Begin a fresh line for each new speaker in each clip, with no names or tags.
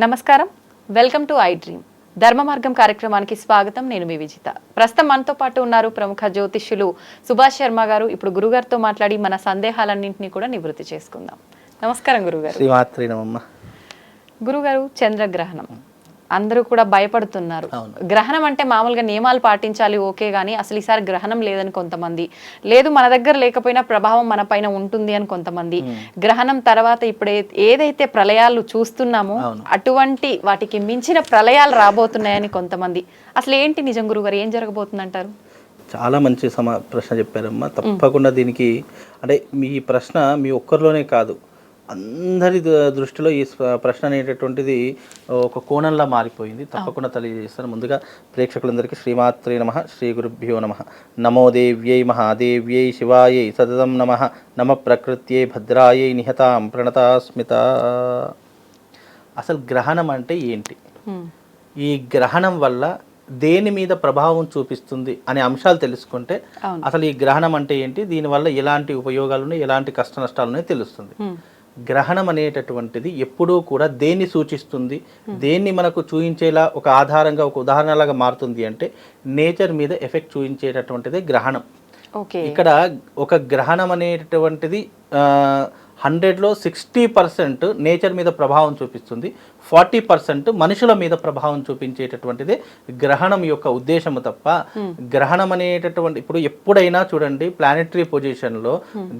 నమస్కారం. Welcome to iDream. ధర్మ మార్గం కార్యక్రమానికి స్వాగతం. నేను మీ విజిత. ప్రస్తుతం మనతో పాటు ఉన్నారు ప్రముఖ జ్యోతిష్యులు సుభాష్ శర్మ గారు. ఇప్పుడు గురుగారితో మాట్లాడి మన సందేహాలన్నింటినీ కూడా నివృత్తి చేసుకుందాం. నమస్కారం గురుగారు. గురుగారు చంద్రగ్రహణం. అందరూ కూడా భయపడుతున్నారు. గ్రహణం అంటే మామూలుగా నియమాలు పాటించాలి ఓకే కానీ అసలు ఈసారి గ్రహణం లేదని కొంతమంది. లేదు మన దగ్గర లేకపోయినా ప్రభావం మన పైన ఉంటుంది అని కొంతమంది. గ్రహణం తర్వాత ఇప్పుడు ఏదైతే ప్రళయాలు చూస్తున్నామో. అటువంటి వాటికి మించిన ప్రళయాలు రాబోతున్నాయని కొంతమంది. అసలు ఏంటి నిజం గురుగారు? ఏం జరగబోతుంది అంటారు
చాలా మంచి సమా ప్రశ్న చెప్పారమ్మా. తప్పకుండా దీనికి అంటే మీ ప్రశ్న మీ ఒక్కరిలోనే కాదు. అందరి దృష్టిలో ఈ ప్రశ్న అనేటటువంటిది ఒక కోణంలా మారిపోయింది. తప్పకుండా తెలియజేస్తాను. ముందుగా ప్రేక్షకులందరికీ శ్రీమాత్రే నమ శ్రీ గురుభ్యో నమ. నమో దేవ్యై మహాదేవ్యై శివాయై సతతం నమ. నమ ప్రకృత్యై భద్రాయై నిహతాం ప్రణతాస్మిత. అసలు గ్రహణం అంటే ఏంటి. ఈ గ్రహణం వల్ల దేని మీద ప్రభావం చూపిస్తుంది అనే అంశాలు తెలుసుకుంటే. అసలు ఈ గ్రహణం అంటే ఏంటి? దీనివల్ల ఎలాంటి ఉపయోగాలు ఉన్నాయి ఎలాంటి కష్ట నష్టాలు ఉన్నాయి తెలుస్తుంది. గ్రహణం అనేటటువంటిది ఎప్పుడూ కూడా దేన్ని సూచిస్తుంది దేన్ని మనకు చూపించేలా ఒక ఆధారంగా ఒక ఉదాహరణలాగా మారుతుంది అంటే నేచర్ మీద ఎఫెక్ట్ చూపించేటటువంటిదే గ్రహణం.
ఓకే.
ఇక్కడ ఒక గ్రహణం అనేటటువంటిది హండ్రెడ్లో సిక్స్టీ పర్సెంట్ నేచర్ మీద ప్రభావం చూపిస్తుంది. ఫార్టీ పర్సెంట్ మనుషుల మీద ప్రభావం చూపించేటటువంటిదే గ్రహణం యొక్క ఉద్దేశము తప్ప గ్రహణం అనేటటువంటి ఇప్పుడు ఎప్పుడైనా చూడండి ప్లానెటరీ పొజిషన్లో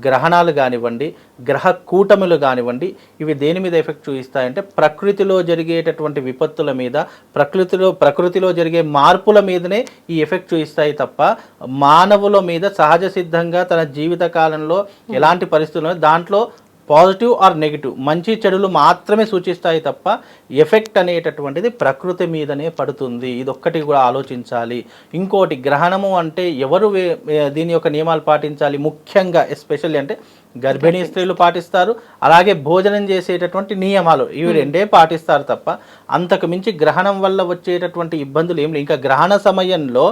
గ్రహణాలు కానివ్వండి గ్రహ కూటములు కానివ్వండి ఇవి దేని మీద ఎఫెక్ట్ చూపిస్తాయంటే ప్రకృతిలో జరిగేటటువంటి విపత్తుల మీద ప్రకృతిలో ప్రకృతిలో జరిగే మార్పుల మీదనే ఈ ఎఫెక్ట్ చూపిస్తాయి తప్ప మానవుల మీద సహజ సిద్ధంగా తన జీవిత కాలంలో ఎలాంటి పరిస్థితుల్లో దాంట్లో పాజిటివ్ ఆర్ నెగిటివ్ మంచి చెడులు మాత్రమే సూచిస్తాయి తప్ప ఎఫెక్ట్ అనేటటువంటిది ప్రకృతి మీదనే పడుతుంది. ఇది ఒక్కటి కూడా ఆలోచించాలి. ఇంకోటి గ్రహణము అంటే ఎవరు వే- దీని యొక్క నియమాలు పాటించాలి? ముఖ్యంగా ఎస్పెషల్లీ అంటే గర్భిణీ స్త్రీలు పాటిస్తారు. అలాగే భోజనం చేసేటటువంటి నియమాలు ఇవి రెండే పాటిస్తారు తప్ప అంతకు మించి గ్రహణం వల్ల వచ్చేటటువంటి ఇబ్బందులు ఏం లేవు. ఇంకా గ్రహణ సమయంలో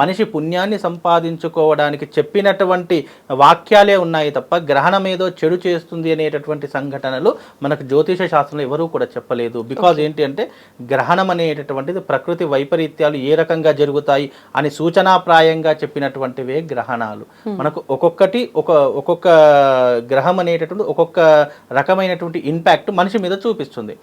మనిషి పుణ్యాన్ని సంపాదించుకోవడానికి చెప్పినటువంటి వాక్యాలే ఉన్నాయి తప్ప గ్రహణం ఏదో చెడు చేస్తుంది అనేటటువంటి సంఘటనలు మనకు జ్యోతిష శాస్త్రంలో ఎవరూ కూడా చెప్పలేదు. బికాజ్ ఏంటి అంటే గ్రహణం అనేటటువంటిది ప్రకృతి వైపరీత్యాలు ఏ రకంగా జరుగుతాయి అని సూచనాప్రాయంగా చెప్పినటువంటివే గ్రహణాలు. మనకు ఒక్కొక్కటి ఒక ఒక్కొక్క గ్రహం అనేటటువంటి ఒక్కొక్క రకమైనటువంటి ఇంపాక్ట్ మనిషి మీద చూపిస్తుంది.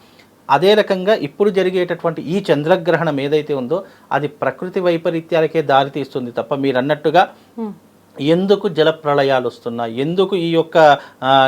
అదే రకంగా ఇప్పుడు జరిగేటటువంటి ఈ చంద్రగ్రహణం ఏదైతే ఉందో అది ప్రకృతి వైపరీత్యాలకే దారితీస్తుంది తప్ప మీరు అన్నట్టుగా ఎందుకు జల ప్రళయాలు వస్తున్నాయి? ఎందుకు ఈ యొక్క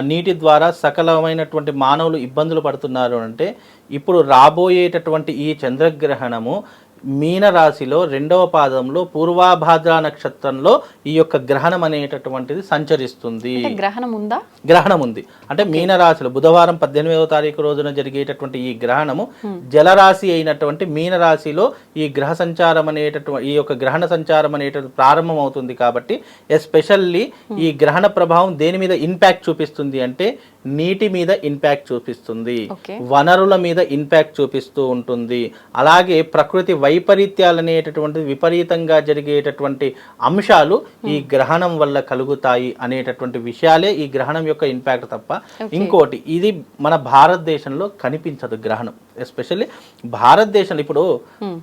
నీటి ద్వారా సకలమైనటువంటి మానవులు ఇబ్బందులు పడుతున్నారు అంటే ఇప్పుడు రాబోయేటటువంటి ఈ చంద్రగ్రహణము మీన రాశిలో రెండవ పాదంలో పూర్వాభాద్ర నక్షత్రంలో ఈ యొక్క గ్రహణం అనేటటువంటిది సంచరిస్తుంది.
గ్రహణం ఉందా?
గ్రహణం ఉంది. అంటే మీన రాశిలో బుధవారం పద్దెనిమిదవ తారీఖు రోజున జరిగేటటువంటి ఈ గ్రహణము జలరాశి అయినటువంటి మీన రాశిలో ఈ గ్రహ సంచారం అనేటటువంటి ఈ యొక్క గ్రహణ సంచారం అనేటటువంటి ప్రారంభం అవుతుంది కాబట్టి ఎస్పెషల్లీ ఈ గ్రహణ ప్రభావం దేని మీద ఇంపాక్ట్ చూపిస్తుంది అంటే నీటి మీద ఇంపాక్ట్ చూపిస్తుంది. వనరుల మీద ఇంపాక్ట్ చూపిస్తూ ఉంటుంది. అలాగే ప్రకృతి వైపరీత్యాలు అనేటటువంటి విపరీతంగా జరిగేటటువంటి అంశాలు ఈ గ్రహణం వల్ల కలుగుతాయి అనేటటువంటి విషయాలే ఈ గ్రహణం యొక్క ఇంపాక్ట్ తప్ప. ఇంకోటి ఇది మన భారతదేశంలో కనిపించదు గ్రహణం. ఎస్పెషల్లీ భారతదేశంలో ఇప్పుడు
హ్మ్.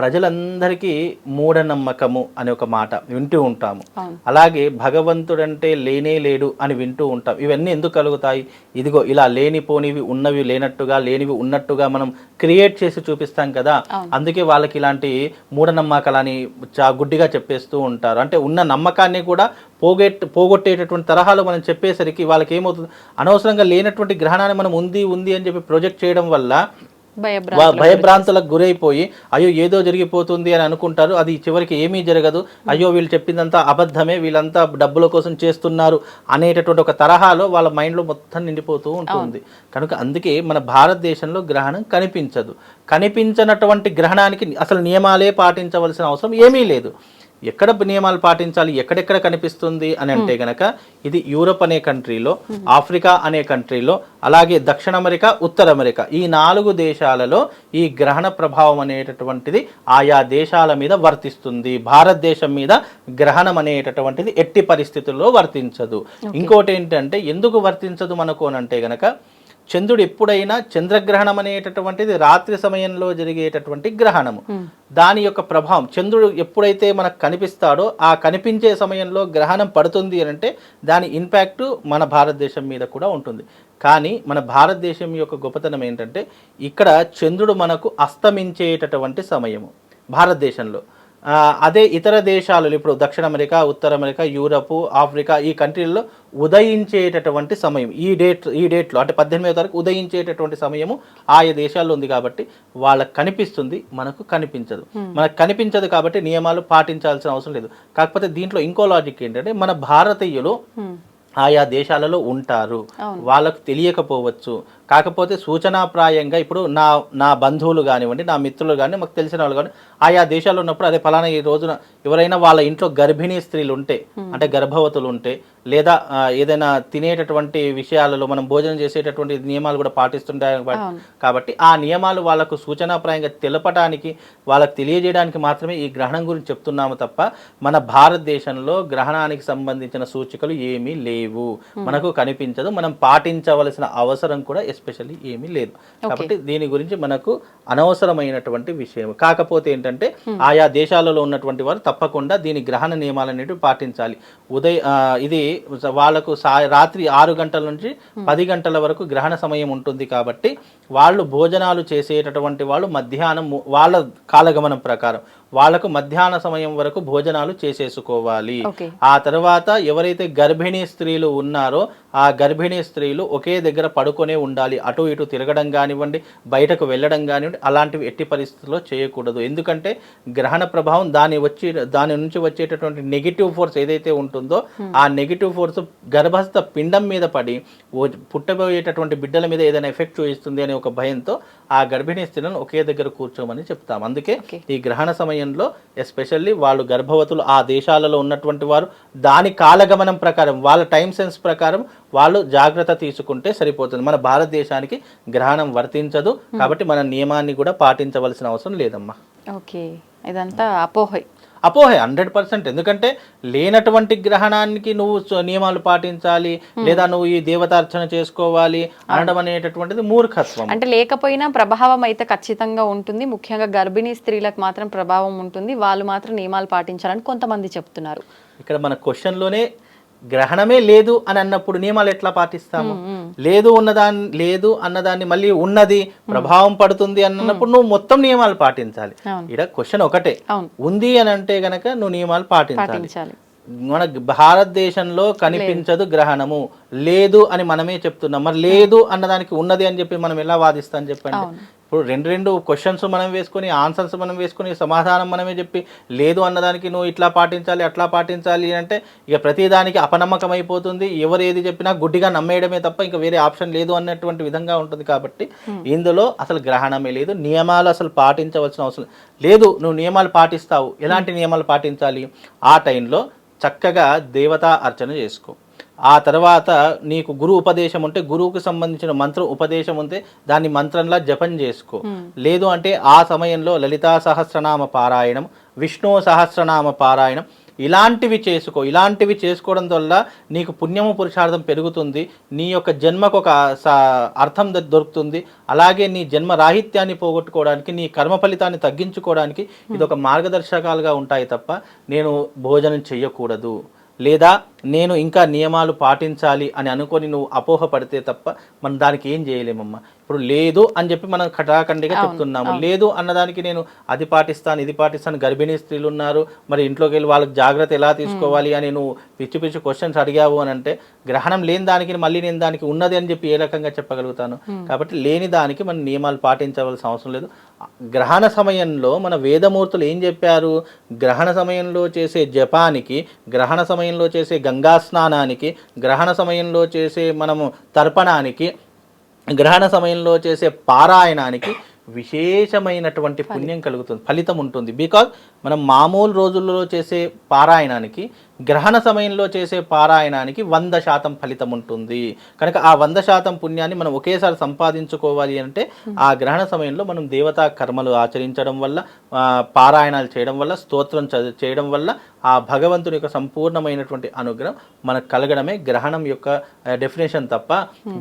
ప్రజలందరికీ మూఢనమ్మకము అనే ఒక మాట వింటూ ఉంటాము. అలాగే భగవంతుడంటే లేనే లేడు అని వింటూ ఉంటాం. ఇవన్నీ ఎందుకు కలుగుతాయి? ఇదిగో ఇలా లేనిపోనివి ఉన్నవి లేనట్టుగా లేనివి ఉన్నట్టుగా మనం క్రియేట్ చేసి చూపిస్తాం కదా. అందుకే వాళ్ళకి ఇలాంటి మూఢనమ్మకాలని చా గుడ్డిగా చెప్పేస్తూ ఉంటారు. అంటే ఉన్న నమ్మకాన్ని కూడా పోగొట్ పోగొట్టేటటువంటి తరహాలో మనం చెప్పేసరికి వాళ్ళకి ఏమవుతుంది అనవసరంగా లేనటువంటి గ్రహణాన్ని మనం ఉంది ఉంది అని చెప్పి ప్రొజెక్ట్ చేయడం వల్ల భయభ్రాంతులకు గురైపోయి అయ్యో ఏదో జరిగిపోతుంది అని అనుకుంటారు. అది చివరికి ఏమీ జరగదు. అయ్యో వీళ్ళు చెప్పిందంతా అబద్ధమే వీళ్ళంతా డబ్బుల కోసం చేస్తున్నారు అనేటటువంటి ఒక తరహాలో వాళ్ళ మైండ్లో మొత్తం నిండిపోతూ ఉంటుంది. కనుక అందుకే మన భారతదేశంలో గ్రహణం కనిపించదు. కనిపించనటువంటి గ్రహణానికి అసలు నియమాలే పాటించవలసిన అవసరం ఏమీ లేదు. ఎక్కడ నియమాలు పాటించాలి ఎక్కడెక్కడ కనిపిస్తుంది అని అంటే గనక ఇది యూరప్ అనే కంట్రీలో ఆఫ్రికా అనే కంట్రీలో అలాగే దక్షిణ అమెరికా ఉత్తర అమెరికా ఈ నాలుగు దేశాలలో ఈ గ్రహణ ప్రభావం అనేటటువంటిది ఆయా దేశాల మీద వర్తిస్తుంది. భారతదేశం మీద గ్రహణం అనేటటువంటిది ఎట్టి పరిస్థితుల్లో వర్తించదు. ఇంకోటి ఏంటంటే ఎందుకు వర్తించదు మనకు అని అంటే గనక చంద్రుడు ఎప్పుడైనా చంద్రగ్రహణం అనేటటువంటిది రాత్రి సమయంలో జరిగేటటువంటి గ్రహణము. దాని యొక్క ప్రభావం చంద్రుడు ఎప్పుడైతే మనకు కనిపిస్తాడో ఆ కనిపించే సమయంలో గ్రహణం పడుతుంది అని అంటే దాని ఇంపాక్ట్ మన భారతదేశం మీద కూడా ఉంటుంది. కానీ మన భారతదేశం యొక్క గొప్పతనం ఏంటంటే ఇక్కడ చంద్రుడు మనకు అస్తమించేటటువంటి సమయము భారతదేశంలో. అదే ఇతర దేశాలలో ఇప్పుడు దక్షిణ అమెరికా ఉత్తర అమెరికా యూరప్ ఆఫ్రికా ఈ కంట్రీల్లో ఉదయించేటటువంటి సమయం. ఈ డేట్ ఈ డేట్లో అంటే పద్దెనిమిదో తారీఖు ఉదయించేటటువంటి సమయము ఆయా దేశాల్లో ఉంది కాబట్టి వాళ్ళకి కనిపిస్తుంది మనకు కనిపించదు. మనకు కనిపించదు కాబట్టి నియమాలు పాటించాల్సిన అవసరం లేదు. కాకపోతే దీంట్లో ఇంకో లాజిక్ ఏంటంటే మన భారతీయులు ఆయా దేశాలలో ఉంటారు. వాళ్ళకు తెలియకపోవచ్చు. కాకపోతే సూచనాప్రాయంగా ఇప్పుడు నా నా బంధువులు కానివ్వండి నా మిత్రులు కానీ మాకు తెలిసిన వాళ్ళు కానీ ఆయా దేశాల్లో ఉన్నప్పుడు అదే ఫలానా ఈ రోజున ఎవరైనా వాళ్ళ ఇంట్లో గర్భిణీ స్త్రీలు ఉంటే అంటే గర్భవతులు ఉంటే లేదా ఏదైనా తినేటటువంటి విషయాలలో మనం భోజనం చేసేటటువంటి నియమాలు కూడా పాటిస్తుంటాయి కాబట్టి- కాబట్టి ఆ నియమాలు వాళ్ళకు సూచనాప్రాయంగా తెలపడానికి వాళ్ళకు తెలియజేయడానికి మాత్రమే ఈ గ్రహణం గురించి చెప్తున్నాము తప్ప మన భారతదేశంలో గ్రహణానికి సంబంధించిన సూచికలు ఏమీ లేవు. మనకు కనిపించదు. మనం పాటించవలసిన అవసరం కూడా ఎస్పెషల్లీ ఏమీ లేదు. కాబట్టి దీని గురించి మనకు అనవసరమైనటువంటి విషయం. కాకపోతే ఏంటంటే ఆయా దేశాలలో ఉన్నటువంటి వారు తప్పకుండా దీని గ్రహణ నియమాలన్నిటి పాటించాలి. ఉదయ ఇది వాళ్ళకు సా రాత్రి ఆరు గంటల నుంచి పది గంటల వరకు గ్రహణ సమయం ఉంటుంది కాబట్టి వాళ్ళు భోజనాలు చేసేటటువంటి వాళ్ళు మధ్యాహ్నం వాళ్ళ కాలగమనం ప్రకారం. వాళ్ళకు మధ్యాహ్న సమయం వరకు భోజనాలు చేసేసుకోవాలి. ఆ తర్వాత ఎవరైతే గర్భిణీ స్త్రీలు ఉన్నారో ఆ గర్భిణీ స్త్రీలు ఒకే దగ్గర పడుకొనే ఉండాలి. అటు ఇటు తిరగడం కానివ్వండి బయటకు వెళ్ళడం కానివ్వండి అలాంటివి ఎట్టి పరిస్థితుల్లో చేయకూడదు. ఎందుకంటే గ్రహణ ప్రభావం దాని వచ్చి దాని నుంచి వచ్చేటటువంటి నెగిటివ్ ఫోర్స్ ఏదైతే ఉంటుందో ఆ నెగిటివ్ ఫోర్స్ గర్భస్థ పిండం మీద పడి పుట్టబోయేటటువంటి బిడ్డల మీద ఏదైనా ఎఫెక్ట్ చూపిస్తుంది అనే ఒక భయంతో ఆ గర్భిణీ స్త్రీలను ఒకే దగ్గర కూర్చోమని చెప్తాం. అందుకే. ఈ గ్రహణ సమయంలో ఎస్పెషల్లీ వాళ్ళు గర్భవతులు ఆ దేశాలలో ఉన్నటువంటి వారు దాని కాలగమనం ప్రకారం వాళ్ళ టైం సెన్స్ ప్రకారం వాళ్ళు జాగ్రత్త తీసుకుంటే సరిపోతుంది. మన భారతదేశానికి గ్రహణం వర్తించదు. కాబట్టి మన నియమాన్ని కూడా పాటించవలసిన అవసరం లేదమ్మా.
ఓకే ఇదంతా అపోహై.
అపోహే హండ్రెడ్ పర్సెంట్. ఎందుకంటే లేనటువంటి గ్రహణానికి నువ్వు నియమాలు పాటించాలి లేదా నువ్వు ఈ దేవతార్చన చేసుకోవాలి అనడం అనేటటువంటిది మూర్ఖత్వం.
అంటే లేకపోయినా ప్రభావం అయితే ఖచ్చితంగా ఉంటుంది. ముఖ్యంగా గర్భిణీ స్త్రీలకు మాత్రం ప్రభావం ఉంటుంది. వాళ్ళు మాత్రం నియమాలు పాటించాలని కొంతమంది చెప్తున్నారు.
ఇక్కడ మన క్వశ్చన్లోనే గ్రహణమే లేదు అని అన్నప్పుడు నియమాలు ఎట్లా పాటిస్తాము? లేదు ఉన్నదాన్ని లేదు అన్నదాన్ని మళ్ళీ ఉన్నది ప్రభావం పడుతుంది అన్నప్పుడు నువ్వు మొత్తం నియమాలు పాటించాలి. ఇక్కడ క్వశ్చన్ ఒకటే. ఉంది అని అంటే గనక నువ్వు నియమాలు పాటించాలి. మన భారతదేశంలో కనిపించదు గ్రహణము. లేదు అని మనమే చెప్తున్నాం. మరి లేదు అన్నదానికి ఉన్నది అని చెప్పి మనం ఎలా వాదిస్తాం చెప్పండి. ఇప్పుడు రెండు రెండు క్వశ్చన్స్ మనం వేసుకొని ఆన్సర్స్ మనం వేసుకొని సమాధానం మనమే చెప్పి లేదు అన్నదానికి నువ్వు ఇట్లా పాటించాలి అట్లా పాటించాలి అంటే ఇక ప్రతిదానికి అపనమ్మకం అయిపోతుంది. ఎవరు ఏది చెప్పినా గుడ్డిగా నమ్మేయడమే తప్ప ఇంకా వేరే ఆప్షన్ లేదు అన్నటువంటి విధంగా ఉంటుంది కాబట్టి ఇందులో అసలు గ్రహణమే లేదు. నియమాలు అసలు పాటించవలసిన అవసరం లేదు. నువ్వు నియమాలు పాటిస్తావు. ఎలాంటి నియమాలు పాటించాలి? ఆ టైంలో చక్కగా దేవతా అర్చన చేసుకో. ఆ తర్వాత నీకు గురు ఉపదేశం ఉంటే గురువుకు సంబంధించిన మంత్రం ఉపదేశం ఉంటే దాన్ని మంత్రంలా జపం చేసుకో. లేదు అంటే ఆ సమయంలో లలితా సహస్రనామ పారాయణం విష్ణు సహస్రనామ పారాయణం ఇలాంటివి చేసుకో. ఇలాంటివి చేసుకోవడం వల్ల నీకు పుణ్యము పురుషార్థం పెరుగుతుంది నీ యొక్క జన్మకు ఒక స- అర్థం దొరుకుతుంది. అలాగే నీ జన్మ రాహిత్యాన్ని పోగొట్టుకోవడానికి నీ కర్మ ఫలితాన్ని తగ్గించుకోవడానికి ఇది ఒక మార్గదర్శకాలుగా ఉంటాయి తప్ప నేను భోజనం చెయ్యకూడదు. లేదా నేను ఇంకా నియమాలు పాటించాలి అని అనుకొని నువ్వు అపోహ పడితే తప్ప మనం దానికి ఏం చేయలేమమ్మా. ఇప్పుడు లేదు అని చెప్పి మనం కటాకండిగా చెప్తున్నాము. లేదు అన్నదానికి నేను అది పాటిస్తాను ఇది పాటిస్తాను గర్భిణీ స్త్రీలు ఉన్నారు మరి ఇంట్లోకి వెళ్ళి వాళ్ళకి జాగ్రత్త ఎలా తీసుకోవాలి అని నువ్వు పిచ్చి పిచ్చి క్వశ్చన్స్ అడిగావు అని అంటే గ్రహణం లేని దానికి మళ్ళీ నేను దానికి ఉన్నది అని చెప్పి ఏ రకంగా చెప్పగలుగుతాను? కాబట్టి లేని దానికి మనం నియమాలు పాటించవలసిన అవసరం లేదు. గ్రహణ సమయంలో మన వేదమూర్తులు ఏం చెప్పారు? గ్రహణ సమయంలో చేసే జపానికి గ్రహణ సమయంలో చేసే గంగా స్నానానికి గ్రహణ సమయంలో చేసే మనము తర్పణానికి గ్రహణ సమయంలో చేసే పారాయణానికి విశేషమైనటువంటి పుణ్యం కలుగుతుంది ఫలితం ఉంటుంది. బికాజ్ మనం మామూలు రోజుల్లో చేసే పారాయణానికి గ్రహణ సమయంలో చేసే పారాయణానికి వంద శాతం ఫలితం ఉంటుంది. కనుక ఆ వంద శాతం పుణ్యాన్ని మనం ఒకేసారి సంపాదించుకోవాలి అంటే ఆ గ్రహణ సమయంలో మనం దేవతా కర్మలు ఆచరించడం వల్ల పారాయణాలు చేయడం వల్ల స్తోత్రం చేయడం వల్ల ఆ భగవంతుని యొక్క సంపూర్ణమైనటువంటి అనుగ్రహం మనకు కలగడమే గ్రహణం యొక్క డెఫినేషన్ తప్ప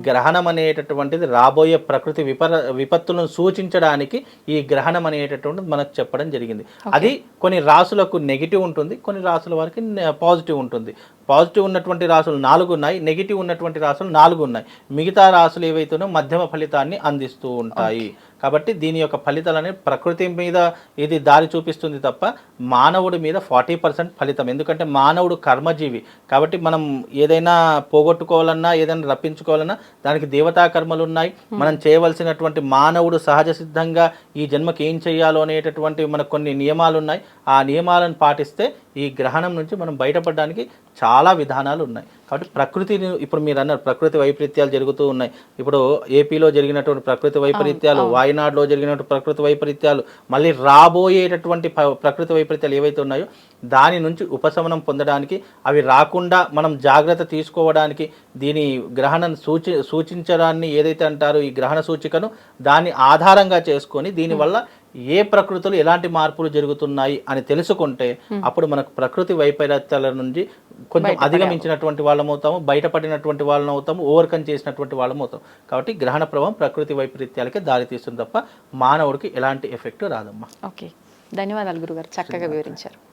గ్రహణం అనేటటువంటిది రాబోయే ప్రకృతి విపర విపత్తులను సూచించడానికి ఈ గ్రహణం అనేటటువంటిది మనకు చెప్పడం జరిగింది. అది కొన్ని రాసులకు నెగిటివ్ ఉంటుంది కొన్ని రాసుల వారికి పాజిటివ్ ఉంటుంది. పాజిటివ్ ఉన్నటువంటి రాసులు నాలుగు ఉన్నాయి నెగిటివ్ ఉన్నటువంటి రాసులు నాలుగు ఉన్నాయి. మిగతా రాసులు ఏవైతేనో మధ్యమ ఫలితాన్ని అందిస్తూ ఉంటాయి. కాబట్టి దీని యొక్క ఫలితాలని ప్రకృతి మీద ఇది దారి చూపిస్తుంది తప్ప మానవుడి మీద ఫార్టీ పర్సెంట్ ఫలితం. ఎందుకంటే మానవుడు కర్మజీవి. కాబట్టి మనం ఏదైనా పోగొట్టుకోవాలన్నా ఏదైనా రప్పించుకోవాలన్నా దానికి దేవతా కర్మలు ఉన్నాయి. మనం చేయవలసినటువంటి మానవుడు సహజ సిద్ధంగా ఈ జన్మకి ఏం చేయాలో అనేటటువంటి మనకు కొన్ని నియమాలు ఉన్నాయి. ఆ నియమాలను పాటిస్తే ఈ గ్రహణం నుంచి మనం బయటపడడానికి చాలా విధానాలు ఉన్నాయి. కాబట్టి ప్రకృతిని ఇప్పుడు మీరు అన్నారు ప్రకృతి వైపరీత్యాలు జరుగుతూ ఉన్నాయి. ఇప్పుడు ఏపీలో జరిగినటువంటి ప్రకృతి వైపరీత్యాలు వాయనాడులో జరిగినటువంటి ప్రకృతి వైపరీత్యాలు మళ్ళీ రాబోయేటటువంటి ప్రకృతి వైపరీత్యాలు ఏవైతే ఉన్నాయో దాని నుంచి ఉపశమనం పొందడానికి అవి రాకుండా మనం జాగ్రత్త తీసుకోవడానికి దీని గ్రహణం సూచి సూచించడాన్ని ఏదైతే అంటారో ఈ గ్రహణ సూచికను దాన్ని ఆధారంగా చేసుకొని దీనివల్ల ఏ ప్రకృతులు ఎలాంటి మార్పులు జరుగుతున్నాయి అని తెలుసుకుంటే అప్పుడు మనకు ప్రకృతి వైపరీత్యాల నుంచి కొంచెం అధిగమించినటువంటి వాళ్ళం అవుతాము బయటపడినటువంటి వాళ్ళం అవుతాము ఓవర్కమ్ చేసినటువంటి వాళ్ళం అవుతాం. కాబట్టి గ్రహణ ప్రభావం ప్రకృతి వైపరీత్యాలకే దారితీస్తుంది తప్ప మానవుడికి ఎలాంటి ఎఫెక్ట్ రాదమ్మా.
ఓకే. ధన్యవాదాలు గురుగారు. చక్కగా వివరించారు.